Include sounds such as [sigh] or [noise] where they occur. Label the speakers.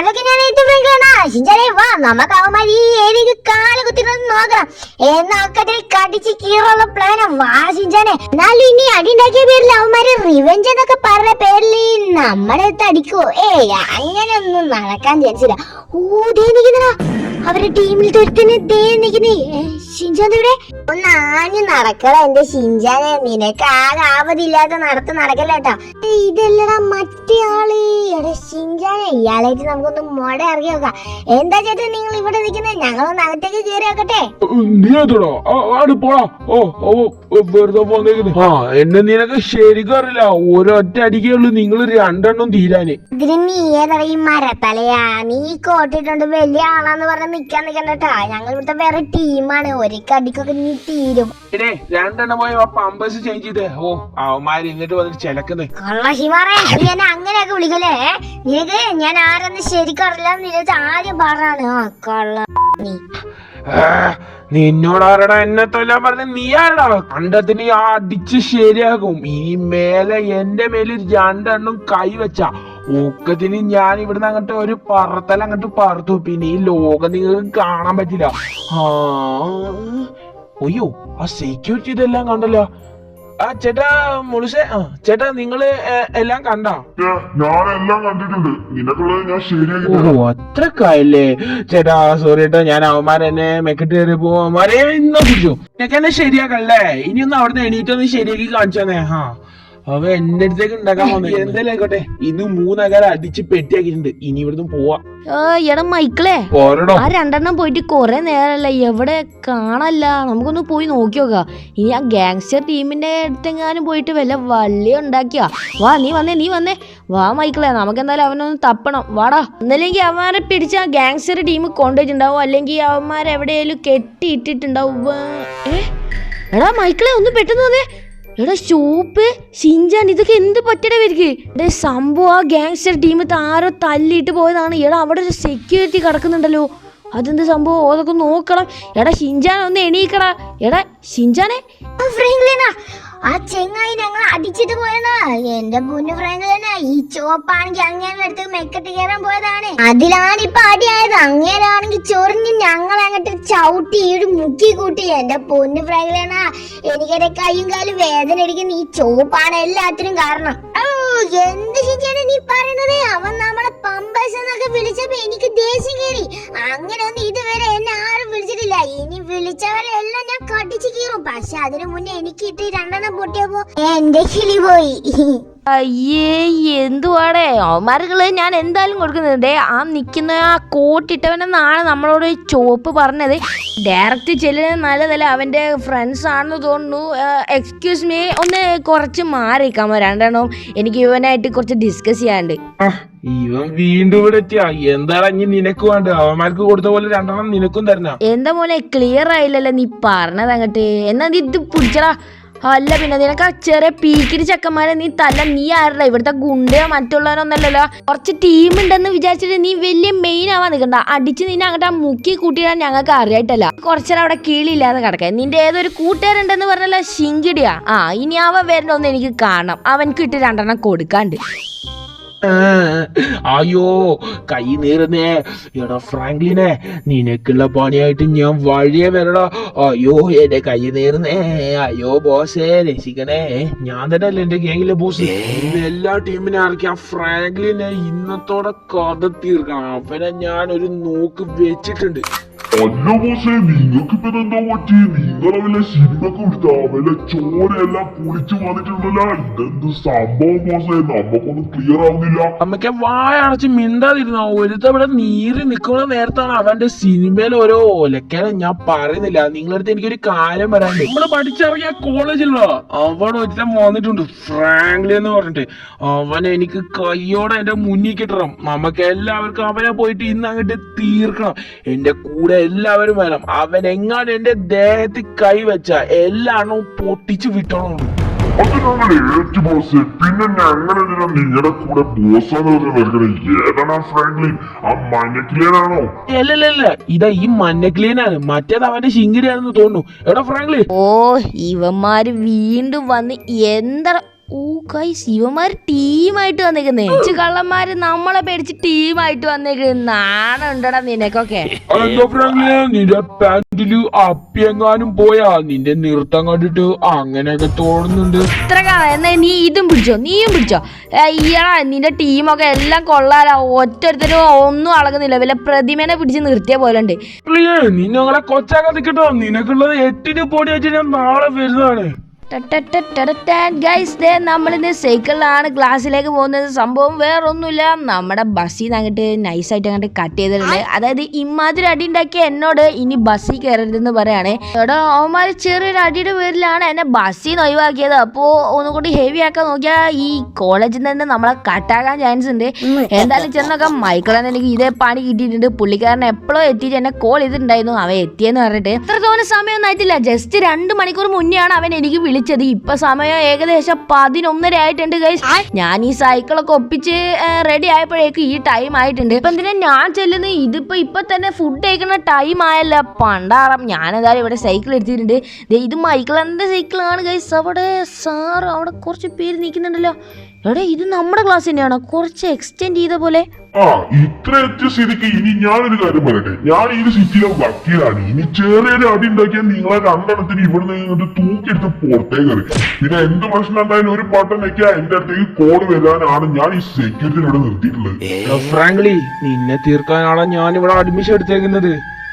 Speaker 1: അതൊക്കെ ഞാൻ ഏറ്റവും ഫ്രാങ്ക്ലിനാ വാ നമുക്ക് അവന്മാര് ഈ ഏരിയക്ക് കാൽ കുത്തിരുന്ന് നോക്കണം. എന്നൊക്കത്തിൽ കടിച്ച് കീറുള്ള പ്ലാന വാ ഷിൻചാനെ എന്നാലും ഇനി അടി ഉണ്ടാക്കിയ പേരിൽ അവന്മാര് റിവെഞ്ച് എന്നൊക്കെ പറഞ്ഞ പേരിൽ നമ്മളെ തടിക്കോ ഏയ് അങ്ങനെയൊന്നും നടക്കാൻ വിചാരിച്ചില്ല ഓ ദേ നിക്കുന്നടാ അവരുടെ ടീമിൽ തൊരുത്തിന് ദേ നിക്കുന്നേ. ഷിൻചാൻ ഇവിടെ ഒന്ന് ആഞ്ഞു നടക്കട എന്റെ ഷിൻചാനെ നിനക്ക് ആകെ ആവതില്ലാതെ നടത്ത് നടക്കല്ലേട്ടാ ഇതല്ലടാ മറ്റേ ആൾ. എടാ ഷിൻചാനെ ഇയാളായിട്ട് നമുക്കൊന്ന് മോടെ ഇറങ്ങി നോക്കാം. എന്താ ചേട്ടാ നിങ്ങൾ ഇവിടെ നിൽക്കുന്നത് ഞങ്ങളൊന്ന് അകത്തേക്ക് കയറി നോക്കട്ടെ.
Speaker 2: നീ എത്തടോ ആട് പോടാ. ഓ ഓ ഓ, വെറുതെ പോന്നേക്കുന്നു. ആ എന്നെ നിനക്ക് ശരിക്കും അറിയില്ല. ഒരൊറ്റ അടിക്കേ ഉള്ളൂ. നിങ്ങൾ രണ്ടെണ്ണം തീരാന്.
Speaker 1: ഇതിന് നീ ഏതാ ഈ മരത്തലയാ? നീ കോട്ടിട്ടുണ്ട് വലിയ ആളാന്ന് പറഞ്ഞ് നിക്കാൻ നിക്കണ്ടട്ടാ ഞങ്ങൾ ഇവിടുത്തെ വേറെ ടീമാണ്. ഒരിക്കടിക്കൊക്കെ നീ തീരും.
Speaker 2: എടേ രണ്ടെണ്ണം പോയി പമ്പേഴ്സ് ചേഞ്ച് ചെയ്തേ. ഓ അവന്മാര് ഇങ്ങോട്ട് വന്നിട്ട് ചിലക്കുന്നേ.
Speaker 1: കൊള്ള ഹിമാറേ നീ എന്നെ അങ്ങനെയൊക്കെ വിളിക്കല്ലേ? നിനക്ക് ഞാൻ ആരെന്ന് ശരിക്കും അറിയില്ല നിനക്ക് ആദ്യം പറഞ്ഞാണ് ആ കൊള്ള നീ.
Speaker 2: എന്നെ തൊല്ലാൻ പറഞ്ഞ നീ ആരടാ? കണ്ടത്തിന് ആ അടിച്ച് ശരിയാകും. ഇനി മേലെ എന്റെ മേലിൽ രണ്ടെണ്ണം കൈവച്ച ഒക്കത്തിന് ഞാൻ ഇവിടുന്ന് അങ്ങോട്ട് ഒരു പറത്തൽ അങ്ങോട്ട് പറത്തു. പിന്നെ ഈ ലോകം നിങ്ങൾക്ക് കാണാൻ പറ്റില്ല. അയ്യോ ആ സെക്യൂരിറ്റി ഇതെല്ലാം കണ്ടല്ലോ. ആ ചേട്ടാ മുളിസേ ചേട്ടാ നിങ്ങൾ എല്ലാം കണ്ടാ?
Speaker 3: ഞാൻ എല്ലാം കണ്ടിട്ടുണ്ട്. നിനക്കുള്ളത് ഞാൻ ശരിയാക്കി
Speaker 2: അത്രക്കായല്ലേ? ചേട്ടാ സോറി കേട്ടോ ഞാൻ അവന്മാരെന്നെ മെക്കിട്ട് കയറി പോവാൻ ഇന്നു എന്നെ ശരിയാക്കല്ലേ ഇനി ഒന്ന് അവിടുന്ന് എണീറ്റൊന്ന് ശരിയാക്കി കാണിച്ചു തന്നെ ഹാ. അവ എന്റെ അടുത്തേക്ക് ഉണ്ടാക്കാൻ വന്നു എന്തായാലും ആയിക്കോട്ടെ. ഇന്ന് മൂന്നകര അടിച്ച് പെട്ടിയാക്കിയിട്ടുണ്ട്. ഇനി ഇവിടുന്ന് പോവാ.
Speaker 4: ആ, എടാ മൈക്കിളെ
Speaker 2: പോരടോ.
Speaker 4: ആ രണ്ടെണ്ണം പോയിട്ട് കുറെ നേരമല്ല എവിടെ കാണല്ല നമുക്കൊന്ന് പോയി നോക്കി നോക്കാം. ഇനി ആ ഗാങ്സ്റ്റർ ടീമിന്റെ അടുത്തെങ്ങാനും പോയിട്ട് വല്ല വള്ളി ഉണ്ടാക്കിയാ? വാ നീ വന്നേ നീ വന്നേ. വാ മൈക്കിളെ നമുക്ക് എന്തായാലും അവനൊന്ന് തപ്പണം. വാടാ. ഒന്നല്ലെങ്കിൽ അവന്മാരെ പിടിച്ച ആ ഗാങ്സ്റ്റർ ടീം കൊണ്ടുപോയിട്ടുണ്ടാവും അല്ലെങ്കിൽ അവന്മാരെ എവിടെയെങ്കിലും കെട്ടിയിട്ടിട്ടുണ്ടാവും. ഏ? എടാ മൈക്കിളെ ഒന്ന് പെട്ടെന്ന് വന്നേ. എടാ ഷൂപ്പ് ഷിൻജാൻ ഇതൊക്കെ എന്ത് പറ്റട വരിക സംഭവം ആ ഗാങ്സ്റ്റർ ടീം ആരോ തല്ലിയിട്ട് പോയതാണ്. എടാ അവിടെ ഒരു സെക്യൂരിറ്റി കിടക്കുന്നുണ്ടല്ലോ. അതെന്ത് സംഭവം? അതൊക്കെ നോക്കണം. എടാ ഷിൻജാൻ ഒന്ന് എണീക്കടാ. എടാ ഷിൻജാനെ?
Speaker 1: ആ ചെങ്ങായി ഞങ്ങൾ അടിച്ചിട്ട് പോയതാ. എന്റെ പൊന്നു തന്നെ ഈ ചോപ്പാണെങ്കിൽ അങ്ങേരുടെ അടുത്ത് മെക്കെട്ട് കയറാൻ പോയതാണ്. അതിലാണ് ഇപ്പൊ അടിയായത്. അങ്ങേരാണെങ്കിൽ ചൊറിഞ്ഞ് ഞങ്ങൾ അങ്ങോട്ട് ചവിട്ടി ഈട് മുക്കി കൂട്ടി. എന്റെ പൊന്നു ഫ്രാങ്ക്ലിനാ എനിക്കെന്റെ കൈയും കാലും വേദന എടുക്കുന്ന ഈ ചോപ്പാണ് എല്ലാത്തിനും കാരണം. എന്ത് ശരിയാണ് നീ പറയുന്നത് അവൻ നമ്മളെ പമ്പേഴ്സ് എന്നൊക്കെ വിളിച്ചപ്പോ എനിക്ക് ദേഷ്യം കയറി. അങ്ങനെ ഒന്നും ഇതുവരെ എന്നെ ആരും വിളിച്ചിട്ടില്ല. ഇനി വിളിച്ചവരെ ഞാൻ കടിച്ചു കീറും. പക്ഷെ അതിനു മുന്നേ എനിക്ക് ഇട്ട് രണ്ടെണ്ണം പൊട്ടിയപ്പോ എന്റെ കിളി പോയി.
Speaker 4: അയ്യേ എന്തുവാടേ? അവന്മാരുകൾ ഞാൻ എന്തായാലും കൊടുക്കുന്നുണ്ട് ആ നിൽക്കുന്ന ആ കോട്ടിട്ടവനെന്നാണ് നമ്മളോട് ചോപ്പ് പറഞ്ഞത്. ഡയറക്റ്റ് ചെല്ലുന്നത് നല്ലതല്ല അവന്റെ ഫ്രണ്ട്സ് ആണെന്ന് തോന്നുന്നു. എക്സ്ക്യൂസ് മീ ഒന്ന് കുറച്ച് മാറിക്കാമോ രണ്ടെണ്ണം എനിക്ക് ഇവനായിട്ട് കുറച്ച് ഡിസ്കസ് ചെയ്യാണ്ട്
Speaker 2: ഇവൻ വീണ്ടും ഇവിടെ എത്തിയാ. എന്താണ് ഇനി നിനക്ക് വേണ്ട അവന്മാർക്ക് കൊടുത്ത പോലെ രണ്ടെണ്ണം നിനക്കും തരണ.
Speaker 4: എന്താ മോനെ ക്ലിയർ ആയില്ലല്ലോ നീ പറഞ്ഞത് അങ്ങട്ട് എന്നാ നീ ഇത് പിടിച്ചടാ. അല്ല പിന്നെ നിനക്ക് ചെറിയ പീക്കിരി ചെക്കന്മാരെ നീ തല്ല. നീ ആരുടെ? ഇവിടുത്തെ ഗുണ്ടയോ മറ്റുള്ളവരൊന്നല്ലല്ലോ കുറച്ച് ടീം ഉണ്ടെന്ന് വിചാരിച്ചിട്ട് നീ വലിയ മെയിൻ ആവാൻ നിൽക്കണ്ട. അടിച്ച് നിന്നെ അങ്ങോട്ട് മുക്കി കൂട്ടിയിടാൻ ഞങ്ങൾക്ക് അറിയായിട്ടല്ല. കുറച്ചേരം അവിടെ കീഴില്ലാതെ കിടക്കാൻ നിന്റെ ഏതൊരു കൂട്ടുകാരുണ്ടെന്ന് പറഞ്ഞല്ലോ ശിങ്കിടിയാ. ആ ഇനി അവൻ വരണ്ടോന്ന് എനിക്ക് കാണാം അവൻക്ക് ഇട്ട് രണ്ടെണ്ണം കൊടുക്കാണ്ട്. [laughs]
Speaker 2: അയ്യോ കൈ നീറുന്നേ. എടാ ഫ്രാങ്ക്ലിനെ നിനക്കുള്ള പണിയായിട്ട് ഞാൻ വഴിയെ വരടാ. അയ്യോ എന്റെ കൈ നീറുന്നേ. അയ്യോ ബോസേ രസിക്കണേ ഞാൻ തന്നെ അല്ലേ എന്റെ ഗേങ്ങിലെ ബോസ് എല്ലാ ടീമിനെ ഇറക്കി ആ ഫ്രാങ്ക്ലിനെ ഇന്നത്തോടെ കഥ തീർക്കാം. അവനെ ഞാൻ ഒരു നോക്ക് വെച്ചിട്ടുണ്ട്.
Speaker 3: അല്ല ബോസേ നിങ്ങൾക്ക് ഇപ്പൊ എന്താ പറ്റി നിങ്ങൾ വല്ല സിനിമക്ക് വിട്ടാ വല്ല ചോരയെല്ലാം കുളിച്ചു വന്നിട്ടുണ്ടല്ലോ. ഇതെന്ത് സംഭവം ബോസേ നമുക്കൊന്നും ക്ലിയർ ആവുന്നില്ല.
Speaker 2: നമ്മക്ക് വായ മിണ്ടാതിരുന്ന? മിണ്ടാതിരുന്നോ ഒരുത്ത ഇവിടെ നീറി നിൽക്കുന്ന നേരത്താണ് അവന്റെ സിനിമയിൽ ഓരോ ഒലക്കാനെ ഞാൻ പറയുന്നില്ല. നിങ്ങളടുത്ത് എനിക്കൊരു കാര്യം പറയാൻ നമ്മൾ പഠിച്ചറിയ കോളേജിലോ അവിടെ ഒരുത്തൻ വന്നിട്ടുണ്ട്. ഫ്രാങ്ക്ലി എന്ന് പറഞ്ഞിട്ട്. അവൻ എനിക്ക് കയ്യോടെ എന്റെ മുന്നിൽ കിട്ടണം. നമുക്ക് എല്ലാവർക്കും അവനെ പോയിട്ട് ഇന്ന് അങ്ങോട്ട് തീർക്കണം. എന്റെ കൂടെ എല്ലാവരും വേണം അവൻ എങ്ങാനും എന്റെ ദേഹത്തിൽ കൈവച്ച എല്ലാണ്ണവും പൊട്ടിച്ചു പൊട്ടിച്ച്
Speaker 3: അത് ഞങ്ങൾ ഏറ്റു ബോസേ പിന്നെ ഞങ്ങൾ എന്തിനാ നിങ്ങളുടെ കൂടെ ബോസാന്ന് പറഞ്ഞ് നിൽക്കണേ ഏതാണ് ആ ഫ്രാങ്ക്ലിൻ ആ
Speaker 2: അല്ലല്ല ഇതാ ഈ മറ്റേത് അവന്റെ ശിങ്കിരിയാണെന്ന് തോന്നുന്നു. എടാ
Speaker 4: ഓ ഇവന്മാര് വീണ്ടും വന്ന് എന്താ ഓ കൈസ് ഇവന്മാർ ടീമായിട്ട് വന്നേക്കുന്നേ. കള്ളന്മാര് നമ്മളെ പേടിച്ച് ടീമായിട്ട് വന്നേക്കുന്ന. നാണുണ്ടടാ നിനക്കൊക്കെ.
Speaker 2: നിന്റെ പാന്റിൽ അപ്പിയെങ്ങാനും പോയാ? നിന്റെ നൃത്തം കണ്ടിട്ട് അങ്ങനെയൊക്കെ തോന്നുന്നുണ്ട്.
Speaker 4: ഇത്ര എന്നാ നീ ഇതും പിടിച്ചോ? നീയും പിടിച്ചോ? ഈയടാ നിന്റെ ടീമൊക്കെ എല്ലാം കൊള്ളാലോ. ഒറ്റൊരുത്തരും ഒന്നും അളകുന്നില്ല. വല്ല പ്രതിമനെ പിടിച്ച് നിർത്തിയ പോലെ ഉണ്ട്.
Speaker 2: നീ ഞങ്ങളെ കൊച്ചാക്കാൻ നിൽക്കട്ടോ നിനക്കുള്ളത് എട്ടിന് പൊടി വെച്ച് ഞാൻ നാളെ വരുന്നതാണ്.
Speaker 4: ഗൈസ് ദേ നമ്മളിന്ന് സൈക്കിളിലാണ് ക്ലാസ്സിലേക്ക് പോകുന്നത്. സംഭവം വേറൊന്നുമില്ല. നമ്മുടെ ബസ്സിൽ നിന്ന് അങ്ങോട്ട് നൈസായിട്ട് അങ്ങോട്ട് കട്ട് ചെയ്തിട്ടുണ്ട്. അതായത് ഇമാതിരി അടി ഉണ്ടാക്കിയ എന്നോട് ഇനി ബസ്സിൽ കയറരുതെന്ന് പറയാണ്. എടോ അവന്മാർ ചെറിയൊരു അടിയുടെ പേരിലാണ് എന്നെ ബസ്സിൽ നിന്ന് ഒഴിവാക്കിയത്. അപ്പോൾ ഒന്നുകൂടി ഹെവി ആക്കാൻ നോക്കിയാൽ ഈ കോളേജിൽ നിന്ന് തന്നെ നമ്മളെ കട്ടാക്കാൻ ചാൻസ് ഉണ്ട്. എന്തായാലും ചെന്നൊക്കെ മൈക്കിളെന്ന് എനിക്ക് ഇതേ പണി കിട്ടിയിട്ടുണ്ട്. പുള്ളിക്കാരനെ എപ്പോഴും എത്തിയിട്ട് എന്നെ കോൾ ചെയ്തിട്ടുണ്ടായിരുന്നു. അവൻ എത്തിയെന്ന് പറഞ്ഞിട്ട്. എത്ര തോന്നുന്ന സമയമൊന്നും ആയിട്ടില്ല. ജസ്റ്റ് രണ്ട് മണിക്കൂർ മുന്നെയാണ് അവൻ എനിക്ക് വിളിച്ചത് ഇപ്പൊ സമയം ഏകദേശം പതിനൊന്നര ആയിട്ടുണ്ട് ഗൈസ് ഞാൻ ഈ സൈക്കിളൊക്കെ ഒപ്പിച്ച് റെഡി ആയപ്പോഴേക്കും ഈ ടൈം ആയിട്ടുണ്ട്. ഇപ്പൊ എന്തിനാ ഞാൻ ചെല്ലുന്നത്? ഇതിപ്പോ ഇപ്പൊ തന്നെ ഫുഡ് കഴിക്കുന്ന ടൈം ആയല്ല. പണ്ടാറാം ഞാൻ എന്തായാലും ഇവിടെ സൈക്കിൾ എടുത്തിട്ടുണ്ട്. ഇത് മൈക്കിൾ മൈക്കിളന്റെ സൈക്കിളാണ് ഗൈസ് അവിടെ സാർ അവിടെ കുറച്ച് പേര് നിൽക്കുന്നുണ്ടല്ലോ. എടാ ഇത് നമ്മുടെ ക്ലാസ് തന്നെയാണോ കുറച്ച് എക്സ്റ്റെൻഡ് ചെയ്ത പോലെ.
Speaker 3: ആ ഇത്ര എത്തിയ സ്ഥിതിക്ക് ഇനി ഞാനൊരു കാര്യം പറയട്ടെ. ഞാൻ ഈ സിറ്റിയിലെ വക്കീലാണ് ഇനി ചെറിയൊരു അടി ഉണ്ടാക്കിയാൽ നിങ്ങളെ രണ്ടെണ്ണത്തിന് ഇവിടെ നിന്നിട്ട് തൂക്കിയെടുത്ത് പുറത്തേക്ക് എറി പിന്നെ എന്ത് പ്രശ്നം ഉണ്ടായാലും ഒരു പട്ടം വെക്കാൻ എന്റെ അടുത്തേക്ക് കോഡ് വരാനാണ് ഞാൻ ഈ സെക്യൂരിറ്റി ഇവിടെ നിർത്തിയിട്ടുള്ളത്.
Speaker 2: ഫ്രാങ്ക്ലി നിന്നെ തീർക്കാനാണ് ഞാൻ ഇവിടെ അഡ്മിഷൻ എടുത്തേക്കുന്നത്.